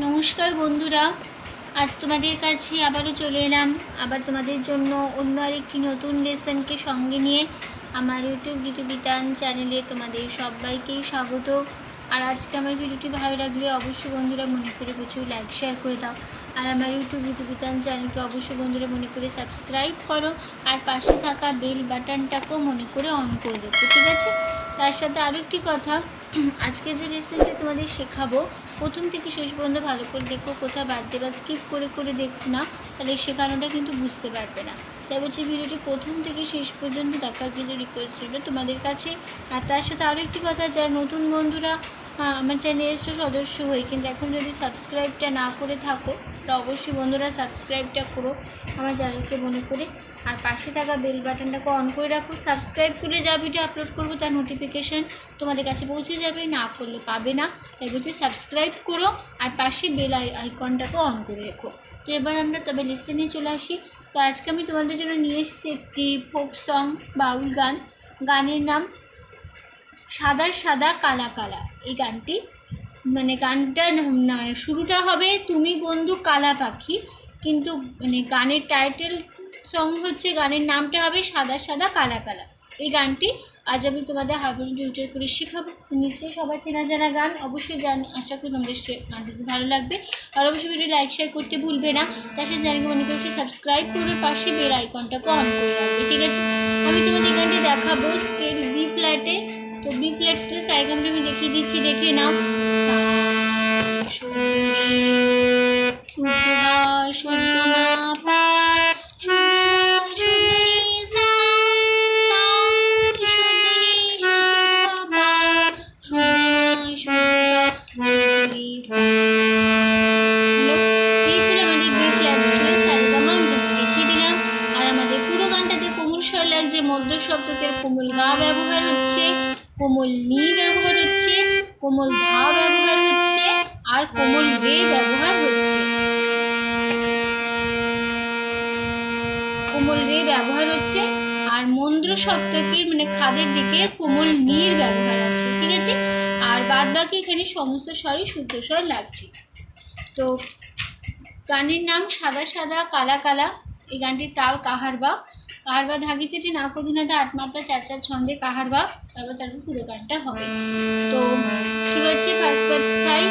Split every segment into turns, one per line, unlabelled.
নমস্কার বন্ধুরা, আজ তোমাদের কাছে আবারও চলে এলাম। আবার তোমাদের জন্য অন্য আরেকটি নতুন লেসনকে সঙ্গে নিয়ে আমার ইউটিউব গীতবিতান চ্যানেলে তোমাদের সবাইকেই স্বাগত। আর আজকে আমার ভিডিওটি ভালো লাগলে অবশ্যই বন্ধুরা মনে করে প্রচুর লাইক শেয়ার করে দাও। আর আমার ইউটিউব গীতবিতান চ্যানেলকে অবশ্যই বন্ধুরা মনে করে সাবস্ক্রাইব করো। আর পাশে থাকা বেল বাটনটাকেও মনে করে অন করে রেখো, ঠিক আছে? তার সাথে আরও একটি কথা, আজকে যে লেসনটা তোমাদের শেখাবো প্রথম থেকে শেষ পর্যন্ত ভালো করে দেখো, কোথাও বাদ দিয়ে বা স্কিপ করে করে দেখো না, তাহলে সে কারণটা কিন্তু বুঝতে পারবে না। তাই বলছি ভিডিওটি প্রথম থেকে শেষ পর্যন্ত দেখার কিন্তু রিকোয়েস্ট রইল তোমাদের কাছে। আর তার সাথে আরও একটি কথা, যারা নতুন বন্ধুরা আমার চ্যানেলের সদস্য হই কিন্তু এখন যদি সাবস্ক্রাইবটা না করে থাকো, তাহলে অবশ্যই বন্ধুরা সাবস্ক্রাইবটা করো আমার চ্যানেলকে মনে করে। আর পাশে থাকা বেল বাটনটাকে অন করে রাখো। সাবস্ক্রাইব করলে যা ভিডিও আপলোড করব তার নোটিফিকেশান তোমাদের কাছে পৌঁছে যাবে, না করলে পাবে না। তাই বলছি সাবস্ক্রাইব করো আর পাশে বেল আইকনটাকে অন করে রেখো। তো এবার আমরা তবে লিসেনে চলে আসি। তো আজকে আমি তোমাদের জন্য নিয়ে এসেছি একটি ফোক সং বাউল গান। গানের নাম সাদা সাদা, কালা কালা। এই গানটি মানে গানটা না শুরুটা হবে, তুমি বন্ধু কালা পাখি কিন্তু মানে গানের টাইটেল সং হচ্ছে, গানের নামটা হবে সাদা সাদা, কালা কালা এই গানটি আজ আমি তোমাদের হাবুল টিউটার করে শেখাবো। নিশ্চয়ই সবার চেনা জানা গান, অবশ্যই জানি, আশা করি তোমাদের গানটা খুব ভালো লাগবে। আর অবশ্যই ভিডিও লাইক শেয়ার করতে ভুলবে না। তার সাথে জানিয়ে মনে করছি সাবস্ক্রাইব করবে পাশে বেল আইকনটাকে অন করে রাখবে, ঠিক আছে? আমি তোমাদের গানটি দেখাবো স্কেল বি ফ্ল্যাটে তো বি ফ্ল্যাট স্কেল সাইগামটা আমি দেখিয়ে দিচ্ছি দেখে নাও সা গানটাতে কোমল স্বর লাগছে মধ্য শব্দকের কোমল গা ব্যবহার হচ্ছে, কোমল নি ব্যবহার হচ্ছে, কোমল ধা ব্যবহার হচ্ছে, আর কোমল রে ব্যবহার হচ্ছে। কোমল রে ব্যবহার হচ্ছে, আর মন্দ্র সপ্তকের মানে খাদের দিকে কোমল নির ব্যবহার আছে, ঠিক আছে? আর বাদ বাকি এখানে সমস্ত স্বরই শুদ্ধ স্বর লাগছে। তো গানের নাম সাদা সাদা, কালা কালা, এই গানটির তাল কাহারবা কাহারবা ধাগিতে না কদিনাতে আট মাত্রা চার চার ছন্দে কাহার বা তারপর তারপর পুরো গানটা হবে। তো শুরু হচ্ছে ফার্স্ট স্থায়ী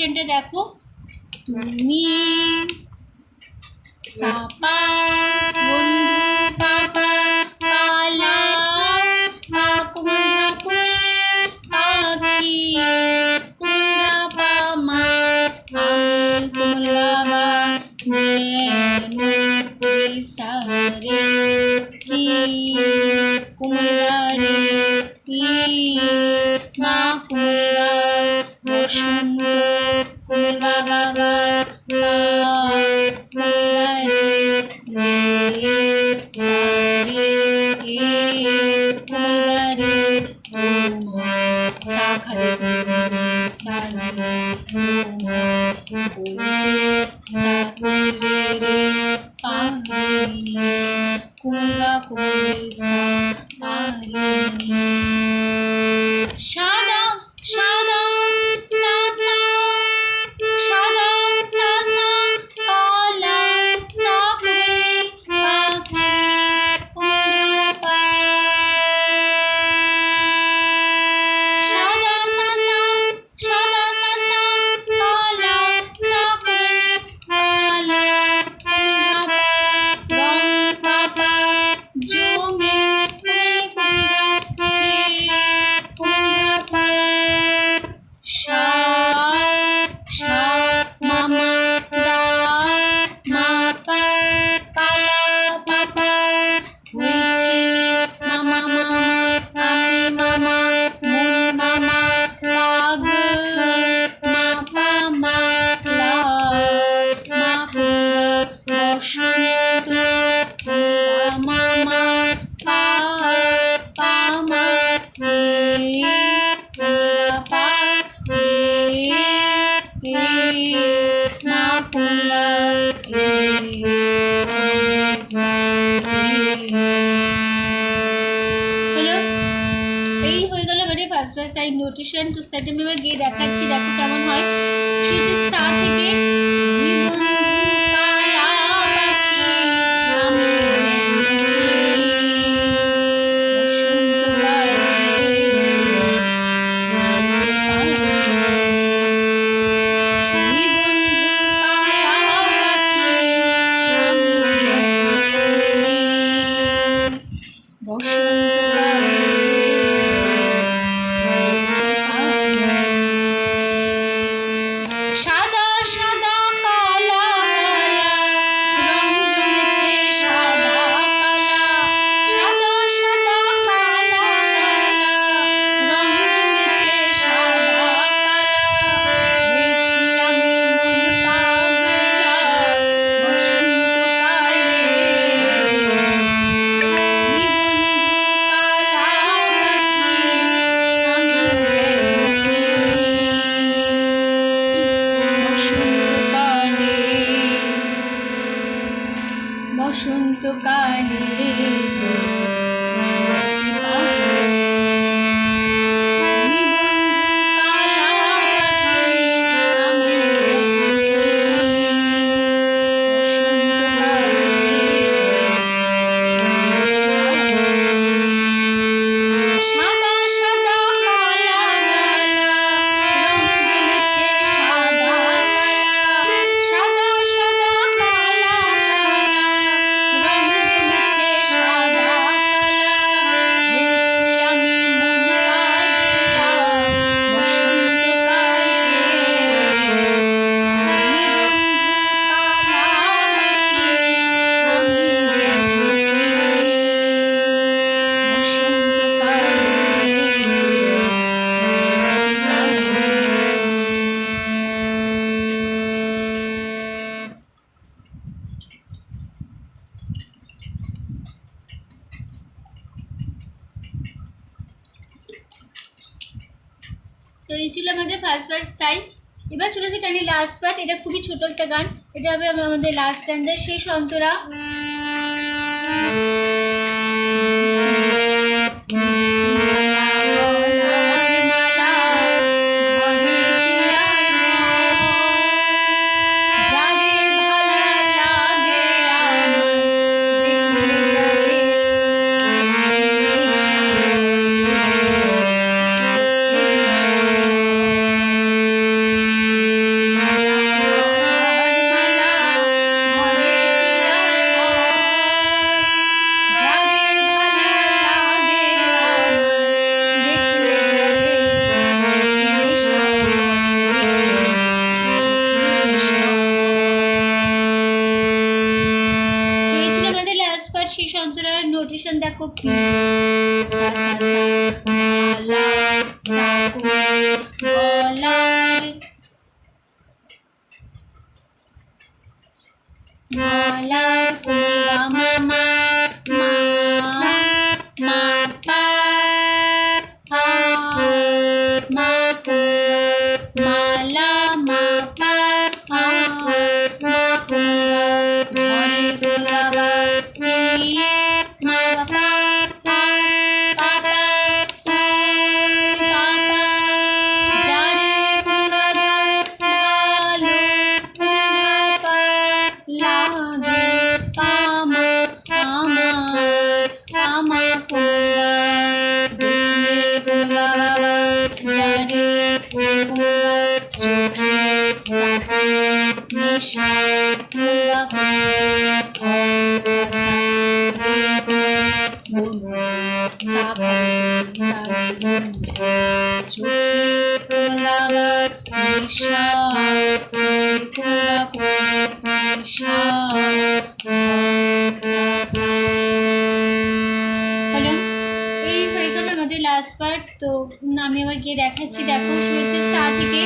তো দেখো তুমি सेंटीमीटर তো এই ছিল আমাদের ফার্স্ট ফার্স্ট স্টাইল এবার চলেছে কানে লাস্ট পার্ট এটা খুবই ছোটো একটা গান। এটা হবে আমাদের লাস্ট স্ট্যান্ডার শেষ অন্তরা। পজিশন দেখো কি? তো আমি আবার গিয়ে দেখাচ্ছি দেখো শুনেছি সা থেকে।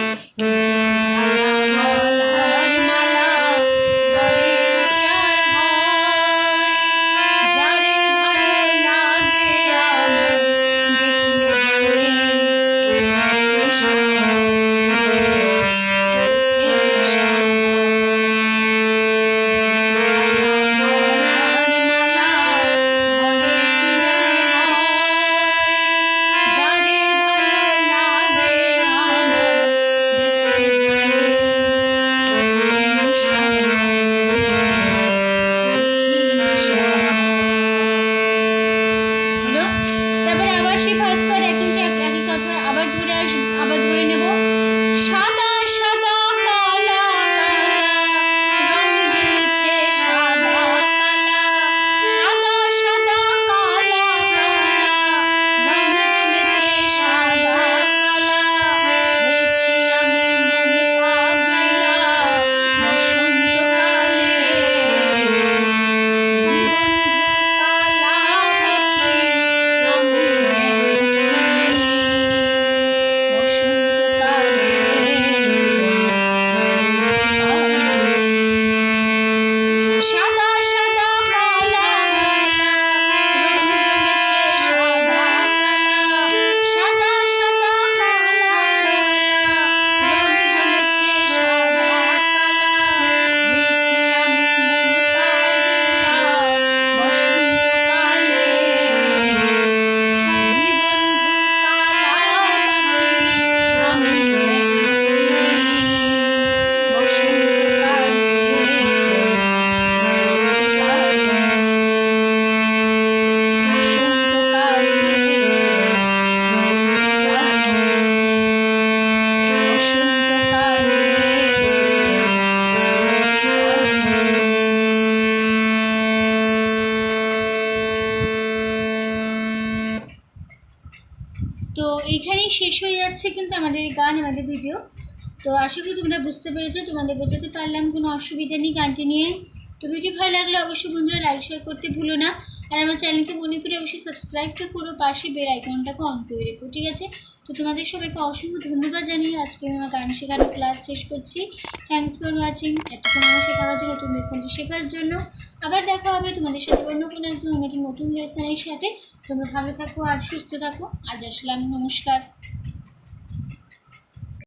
যাচ্ছে কিন্তু আমাদের এই গান, আমাদের ভিডিও তো আশা করি তোমরা বুঝতে পেরেছ, তোমাদের বোঝাতে পারলাম, কোনো অসুবিধা নেই গানটি নিয়ে। তো ভিডিও ভালো লাগলে অবশ্যই বন্ধুরা লাইক শেয়ার করতে ভুলো না। আর আমার চ্যানেলকে মনে করে অবশ্যই সাবস্ক্রাইবটা করো, পাশে বেল আইকনটাকে অন করে রেখো, ঠিক আছে? তো তোমাদের সবাইকে অসংখ্য ধন্যবাদ জানিয়ে আজকে আমি আমার গান শেখানোর ক্লাস শেষ করছি। থ্যাংকস ফর ওয়াচিং এতক্ষণ আমার শেখানোর জন্য, নতুন লেসনটি শেখার জন্য। আবার দেখা হবে তোমাদের সাথে অন্য কোনো একদম নতুন লেসনের সাথে। তোমরা ভালো থাকো আর সুস্থ থাকো। আজ আসলাম, নমস্কার।